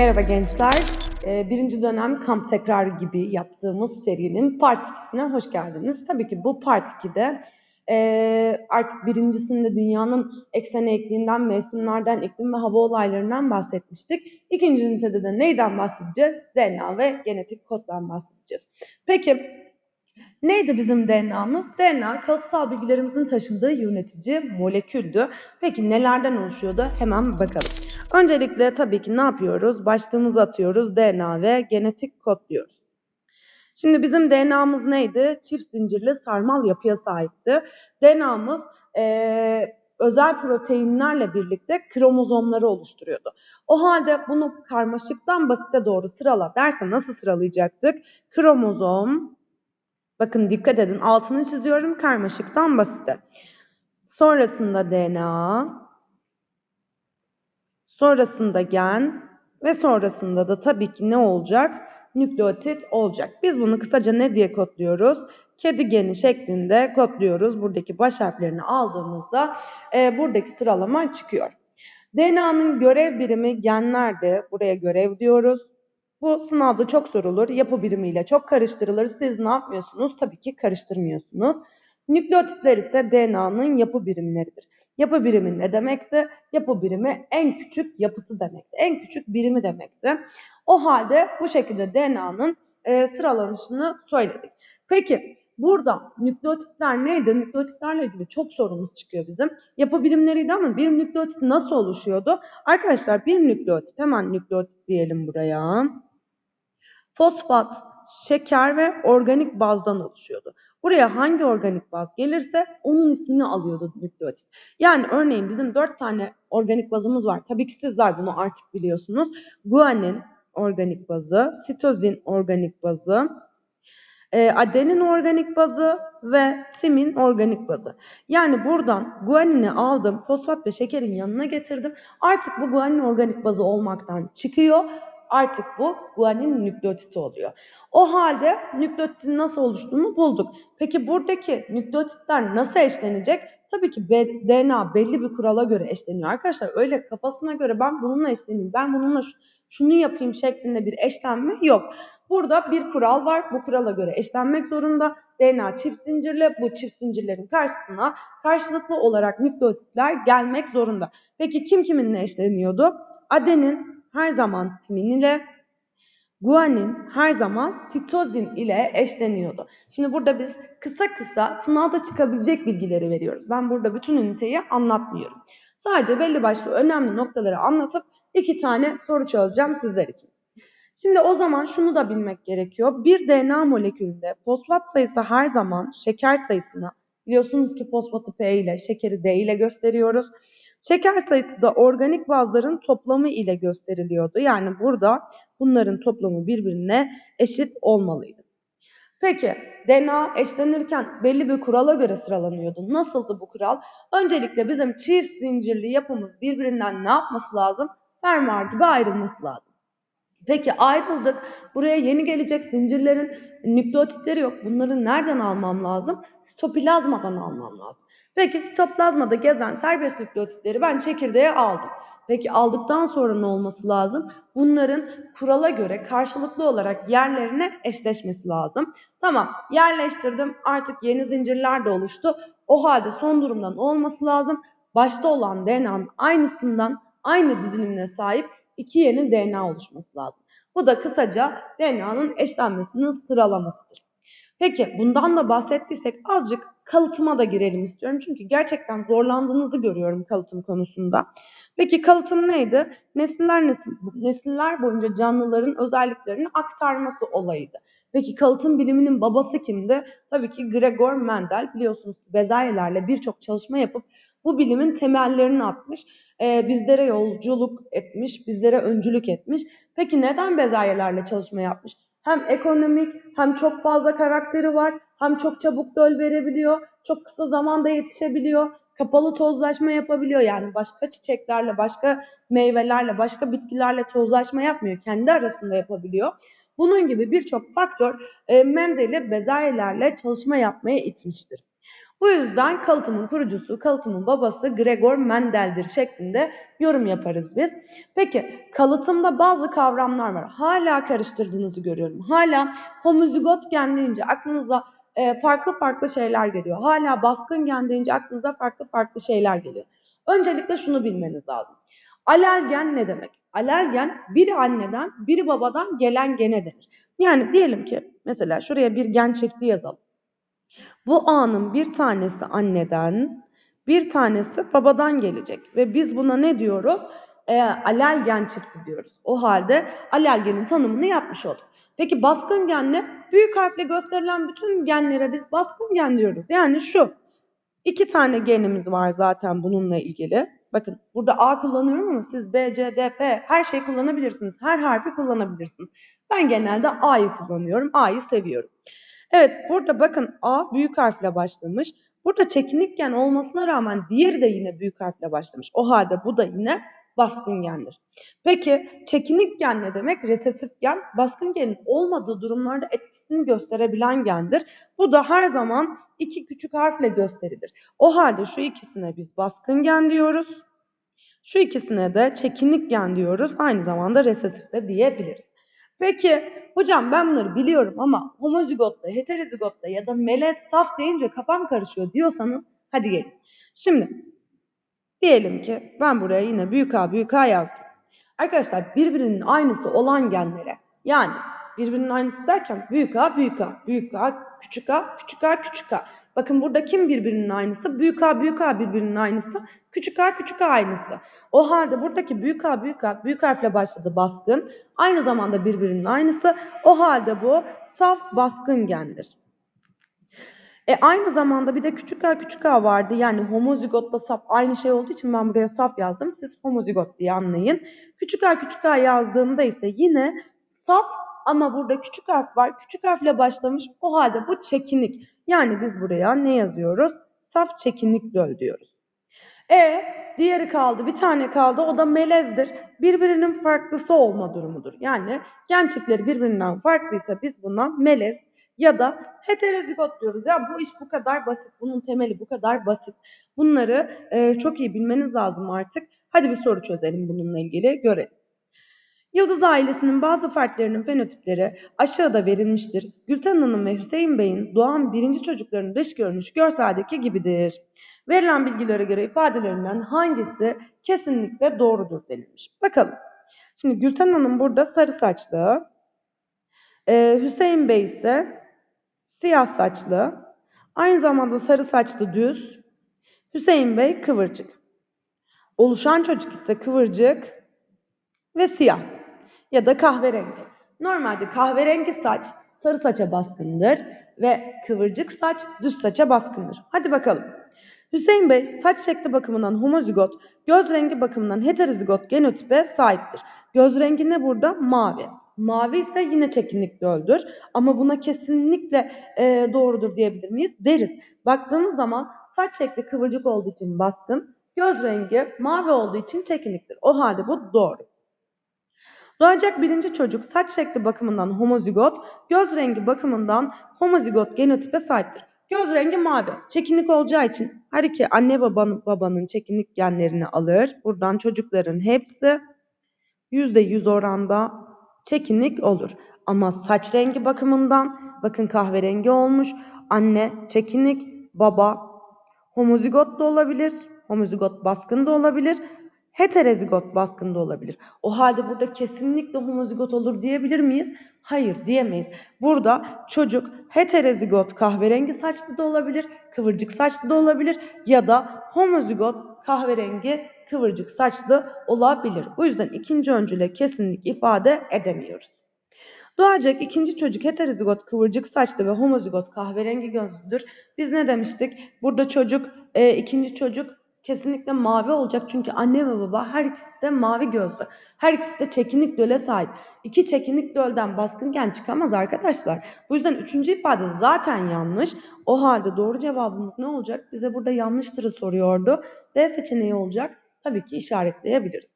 Merhaba gençler. Ee, Birinci dönem kamp tekrarı gibi yaptığımız serinin part 2'sine hoş geldiniz. Tabii ki bu part 2'de e, artık birincisinde dünyanın eksen eğikliğinden, mevsimlerden, iklim ve hava olaylarından bahsetmiştik. İkinci ünitede de neyden bahsedeceğiz? DNA ve genetik koddan bahsedeceğiz. Peki neydi bizim DNA'mız? DNA kalıtsal bilgilerimizin taşındığı yönetici moleküldü. Peki nelerden oluşuyordu? Hemen bakalım. Öncelikle tabii ki ne yapıyoruz? Başlığımızı atıyoruz. DNA ve genetik kod diyoruz. Şimdi bizim DNA'mız neydi? Çift zincirli sarmal yapıya sahipti. DNA'mız eee, özel proteinlerle birlikte kromozomları oluşturuyordu. O halde bunu karmaşıktan basite doğru sırala derse nasıl sıralayacaktık? Kromozom, bakın dikkat edin altını çiziyorum karmaşıktan basite. Sonrasında DNA, sonrasında gen ve sonrasında da tabii ki ne olacak? Nükleotit olacak. Biz bunu kısaca ne diye kodluyoruz? Kedi geni şeklinde kodluyoruz. Buradaki baş harflerini aldığımızda e, buradaki sıralama çıkıyor. DNA'nın görev birimi genlerdi. Buraya görev diyoruz. Bu sınavda çok sorulur. Yapı birimiyle çok karıştırılır. Siz ne yapmıyorsunuz? Tabii ki karıştırmıyorsunuz. Nükleotitler ise DNA'nın yapı birimleridir. Yapı birimi ne demekti? Yapı birimi en küçük yapısı demekti. En küçük birimi demekti. O halde bu şekilde DNA'nın e, sıralanışını söyledik. Peki burada nükleotitler neydi? Nükleotitlerle ilgili çok sorumuz çıkıyor bizim. Yapı birimleriydi ama bir nükleotit nasıl oluşuyordu? Arkadaşlar bir nükleotit hemen nükleotit diyelim buraya. Fosfat, şeker ve organik bazdan oluşuyordu. Buraya hangi organik baz gelirse onun ismini alıyordu nükleotit. Yani örneğin bizim dört tane organik bazımız var. Tabii ki sizler bunu artık biliyorsunuz. Guanin organik bazı, sitozin organik bazı, e, adenin organik bazı ve timin organik bazı. Yani buradan guanini aldım, fosfat ve şekerin yanına getirdim. Artık bu guanin organik bazı olmaktan çıkıyor. Artık bu guanin nükleotiti oluyor. O halde nükleotitin nasıl oluştuğunu bulduk. Peki buradaki nükleotitler nasıl eşlenecek? Tabii ki DNA belli bir kurala göre eşleniyor. Arkadaşlar öyle kafasına göre ben bununla eşleneyim, ben bununla şu- şunu yapayım şeklinde bir eşlenme yok. Burada bir kural var. Bu kurala göre eşlenmek zorunda. DNA çift zincirli. Bu çift zincirlerin karşısına karşılıklı olarak nükleotitler gelmek zorunda. Peki kim kiminle eşleniyordu? Adenin her zaman timin ile, guanin her zaman sitozin ile eşleniyordu. Şimdi burada biz kısa kısa sınavda çıkabilecek bilgileri veriyoruz. Ben burada bütün üniteyi anlatmıyorum. Sadece belli başlı önemli noktaları anlatıp iki tane soru çözeceğim sizler için. Şimdi o zaman şunu da bilmek gerekiyor. Bir DNA molekülünde fosfat sayısı her zaman şeker sayısına, biliyorsunuz ki fosfatı P ile, şekeri D ile gösteriyoruz. Şeker sayısı da organik bazların toplamı ile gösteriliyordu. Yani burada bunların toplamı birbirine eşit olmalıydı. Peki DNA eşlenirken belli bir kurala göre sıralanıyordu. Nasıldı bu kural? Öncelikle bizim çift zincirli yapımız birbirinden ne yapması lazım? Fermuar gibi ayrılması lazım. Peki ayrıldık. Buraya yeni gelecek zincirlerin nükleotitleri yok. Bunları nereden almam lazım? Sitoplazmadan almam lazım. Peki sitoplazmada gezen serbest nükleotitleri ben çekirdeğe aldım. Peki aldıktan sonra ne olması lazım? Bunların kurala göre karşılıklı olarak yerlerine eşleşmesi lazım. Tamam yerleştirdim artık yeni zincirler de oluştu. O halde son durumdan olması lazım. Başta olan DNA'nın aynısından aynı dizilimine sahip iki yeni DNA oluşması lazım. Bu da kısaca DNA'nın eşlenmesinin sıralamasıdır. Peki bundan da bahsettiysek azıcık kalıtıma da girelim istiyorum. Çünkü gerçekten zorlandığınızı görüyorum kalıtım konusunda. Peki kalıtım neydi? Nesiller nesil, nesiller boyunca canlıların özelliklerini aktarması olayıydı. Peki kalıtım biliminin babası kimdi? Tabii ki Gregor Mendel. Biliyorsunuz bezelyelerle birçok çalışma yapıp bu bilimin temellerini atmış. Ee, bizlere yolculuk etmiş, bizlere öncülük etmiş. Peki neden bezelyelerle çalışma yapmış? Hem ekonomik hem çok fazla karakteri var. Hem çok çabuk döl verebiliyor. Çok kısa zamanda yetişebiliyor. Kapalı tozlaşma yapabiliyor. Yani başka çiçeklerle, başka meyvelerle, başka bitkilerle tozlaşma yapmıyor. Kendi arasında yapabiliyor. Bunun gibi birçok faktör e, Mendel'i bezelyelerle çalışma yapmaya itmiştir. Bu yüzden kalıtımın kurucusu, kalıtımın babası Gregor Mendel'dir şeklinde yorum yaparız biz. Peki kalıtımda bazı kavramlar var. Hala karıştırdığınızı görüyorum. Hala homozigot gen deyince aklınıza e, farklı farklı şeyler geliyor. Hala baskın gen deyince aklınıza farklı farklı şeyler geliyor. Öncelikle şunu bilmeniz lazım. Alelgen ne demek? Alelgen biri anneden biri babadan gelen gene denir. Yani diyelim ki mesela şuraya bir gen çifti yazalım. Bu A'nın bir tanesi anneden, bir tanesi babadan gelecek. Ve biz buna ne diyoruz? E, alelgen çifti diyoruz. O halde alelgenin tanımını yapmış olduk. Peki baskın gen ne? Büyük harfle gösterilen bütün genlere biz baskın gen diyoruz. Yani şu. İki tane genimiz var zaten bununla ilgili. Bakın burada A kullanıyorum ama siz B, C, D, P her şeyi kullanabilirsiniz. Her harfi kullanabilirsiniz. Ben genelde A'yı kullanıyorum. A'yı seviyorum. Evet burada bakın A büyük harfle başlamış. Burada çekinik gen olmasına rağmen diğeri de yine büyük harfle başlamış. O halde bu da yine baskın gendir. Peki çekinik gen ne demek? Resesif gen baskın genin olmadığı durumlarda etkisini gösterebilen gendir. Bu da her zaman iki küçük harfle gösterilir. O halde şu ikisine biz baskın gen diyoruz. Şu ikisine de çekinik gen diyoruz. Aynı zamanda resesif de diyebiliriz. Peki hocam ben bunları biliyorum ama homozigotta, heterozigotta ya da melez saf deyince kafam karışıyor diyorsanız hadi gelin. Şimdi diyelim ki ben buraya yine büyük A büyük A yazdım. Arkadaşlar birbirinin aynısı olan genlere yani birbirinin aynısı derken büyük A büyük A, büyük A küçük A, küçük A küçük A. Bakın burada kim birbirinin aynısı? Büyük A büyük A birbirinin aynısı. Küçük A küçük A aynısı. O halde buradaki büyük A büyük A büyük harfle başladı baskın. Aynı zamanda birbirinin aynısı. O halde bu saf baskın gendir. E aynı zamanda bir de küçük a küçük a vardı. Yani homozigotla saf aynı şey olduğu için ben buraya saf yazdım. Siz homozigot diye anlayın. Küçük a küçük a yazdığımda ise yine saf ama burada küçük harf var. Küçük harfle başlamış. O halde bu çekinik. Yani biz buraya ne yazıyoruz? Saf çekinik döl diyoruz. E diğeri kaldı. Bir tane kaldı. O da melezdir. Birbirinin farklısı olma durumudur. Yani gen çiftleri birbirinden farklıysa biz buna melez ya da heterozigot diyoruz. Ya bu iş bu kadar basit. Bunun temeli bu kadar basit. Bunları e, çok iyi bilmeniz lazım artık. Hadi bir soru çözelim bununla ilgili görelim. Yıldız ailesinin bazı fertlerinin fenotipleri aşağıda verilmiştir. Gülten Hanım ve Hüseyin Bey'in doğan birinci çocuklarının dış görünüşü görseldeki gibidir. Verilen bilgilere göre ifadelerinden hangisi kesinlikle doğrudur denilmiş. Bakalım. Şimdi Gülten Hanım burada sarı saçlı. Ee, Hüseyin Bey ise siyah saçlı. Aynı zamanda sarı saçlı düz. Hüseyin Bey kıvırcık. Oluşan çocuk ise kıvırcık ve siyah ya da kahverengi. Normalde kahverengi saç sarı saça baskındır ve kıvırcık saç düz saça baskındır. Hadi bakalım. Hüseyin Bey saç şekli bakımından homozigot, göz rengi bakımından heterozigot genotipe sahiptir. Göz rengi ne burada? Mavi. Mavi ise yine çekinlikli öldür. Ama buna kesinlikle e, doğrudur diyebilir miyiz? Deriz. Baktığımız zaman saç şekli kıvırcık olduğu için baskın, göz rengi mavi olduğu için çekinliktir. O halde bu doğru. Doğacak birinci çocuk saç şekli bakımından homozigot, göz rengi bakımından homozigot genotipe sahiptir. Göz rengi mavi. Çekinlik olacağı için her iki anne babanın, babanın çekinlik genlerini alır. Buradan çocukların hepsi %100 oranda çekinlik olur. Ama saç rengi bakımından bakın kahverengi olmuş. Anne çekinlik, baba homozigot da olabilir. Homozigot baskın da olabilir. Heterozigot baskın da olabilir. O halde burada kesinlikle homozigot olur diyebilir miyiz? Hayır diyemeyiz. Burada çocuk heterozigot kahverengi saçlı da olabilir, kıvırcık saçlı da olabilir ya da homozigot kahverengi kıvırcık saçlı olabilir. Bu yüzden ikinci öncüle kesinlik ifade edemiyoruz. Doğacak ikinci çocuk heterozigot kıvırcık saçlı ve homozigot kahverengi gözlüdür. Biz ne demiştik? Burada çocuk, e, ikinci çocuk kesinlikle mavi olacak. Çünkü anne ve baba her ikisi de mavi gözlü. Her ikisi de çekinik döle sahip. İki çekinik dölden baskın gen çıkamaz arkadaşlar. Bu yüzden üçüncü ifade zaten yanlış. O halde doğru cevabımız ne olacak? Bize burada yanlıştırı soruyordu. D seçeneği olacak. Tabii ki işaretleyebiliriz.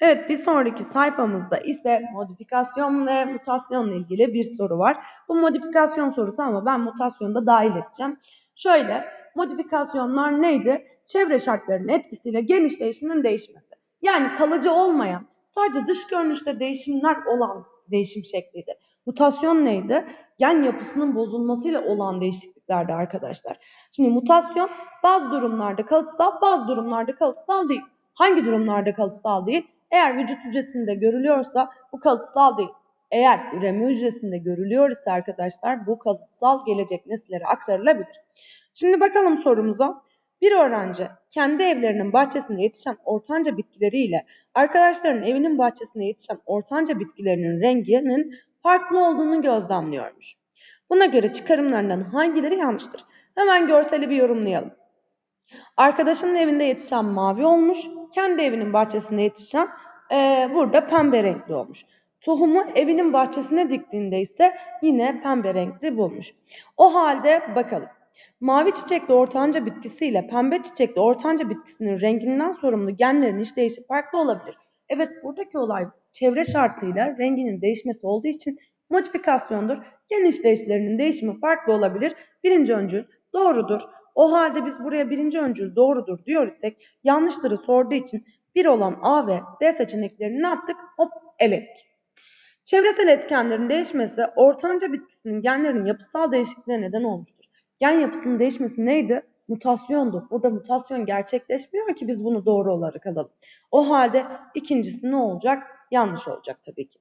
Evet bir sonraki sayfamızda ise modifikasyon ve mutasyonla ilgili bir soru var. Bu modifikasyon sorusu ama ben mutasyonu da dahil edeceğim. Şöyle Modifikasyonlar neydi? Çevre şartlarının etkisiyle genişleyişinin değişmesi. Yani kalıcı olmayan, sadece dış görünüşte değişimler olan değişim şekliydi. Mutasyon neydi? Gen yapısının bozulmasıyla olan değişikliklerdi arkadaşlar. Şimdi mutasyon bazı durumlarda kalıtsal, bazı durumlarda kalıtsal değil. Hangi durumlarda kalıtsal değil? Eğer vücut hücresinde görülüyorsa bu kalıtsal değil. Eğer üreme hücresinde görülüyor ise arkadaşlar bu kalıtsal gelecek nesillere aktarılabilir. Şimdi bakalım sorumuza. Bir öğrenci kendi evlerinin bahçesinde yetişen ortanca bitkileriyle arkadaşlarının evinin bahçesinde yetişen ortanca bitkilerinin renginin farklı olduğunu gözlemliyormuş. Buna göre çıkarımlarından hangileri yanlıştır? Hemen görseli bir yorumlayalım. Arkadaşının evinde yetişen mavi olmuş, kendi evinin bahçesinde yetişen e, burada pembe renkli olmuş. Tohumu evinin bahçesine diktiğinde ise yine pembe renkli bulmuş. O halde bakalım. Mavi çiçekli ortanca bitkisiyle pembe çiçekli ortanca bitkisinin renginden sorumlu genlerin işleyişi farklı olabilir. Evet buradaki olay çevre şartıyla renginin değişmesi olduğu için modifikasyondur. Gen işleyişlerinin değişimi farklı olabilir. Birinci öncül doğrudur. O halde biz buraya birinci öncül doğrudur diyor isek yanlıştırı sorduğu için bir olan A ve D seçeneklerini ne yaptık? Hop eledik. Çevresel etkenlerin değişmesi ortanca bitkisinin genlerinin yapısal değişikliğine neden olmuştur. Gen yapısının değişmesi neydi? Mutasyondu. Burada mutasyon gerçekleşmiyor ki biz bunu doğru olarak alalım. O halde ikincisi ne olacak? Yanlış olacak tabii ki.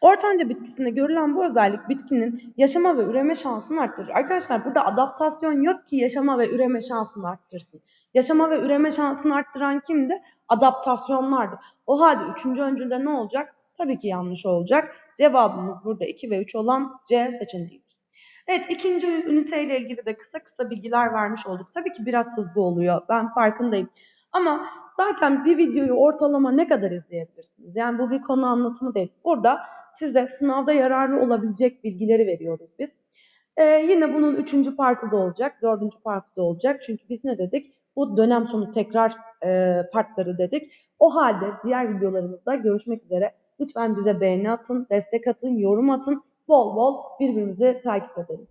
Ortanca bitkisinde görülen bu özellik bitkinin yaşama ve üreme şansını arttırır. Arkadaşlar burada adaptasyon yok ki yaşama ve üreme şansını arttırsın. Yaşama ve üreme şansını arttıran kimdi? Adaptasyonlardı. O halde üçüncü öncülde ne olacak? Tabii ki yanlış olacak. Cevabımız burada 2 ve 3 olan C seçeneğidir. Evet ikinci üniteyle ilgili de kısa kısa bilgiler vermiş olduk. Tabii ki biraz hızlı oluyor. Ben farkındayım. Ama zaten bir videoyu ortalama ne kadar izleyebilirsiniz? Yani bu bir konu anlatımı değil. Burada size sınavda yararlı olabilecek bilgileri veriyoruz biz. Ee, yine bunun üçüncü partı da olacak, dördüncü partı da olacak. Çünkü biz ne dedik? Bu dönem sonu tekrar e, partları dedik. O halde diğer videolarımızda görüşmek üzere. Lütfen bize beğeni atın, destek atın, yorum atın. Bol bol birbirimizi takip edelim.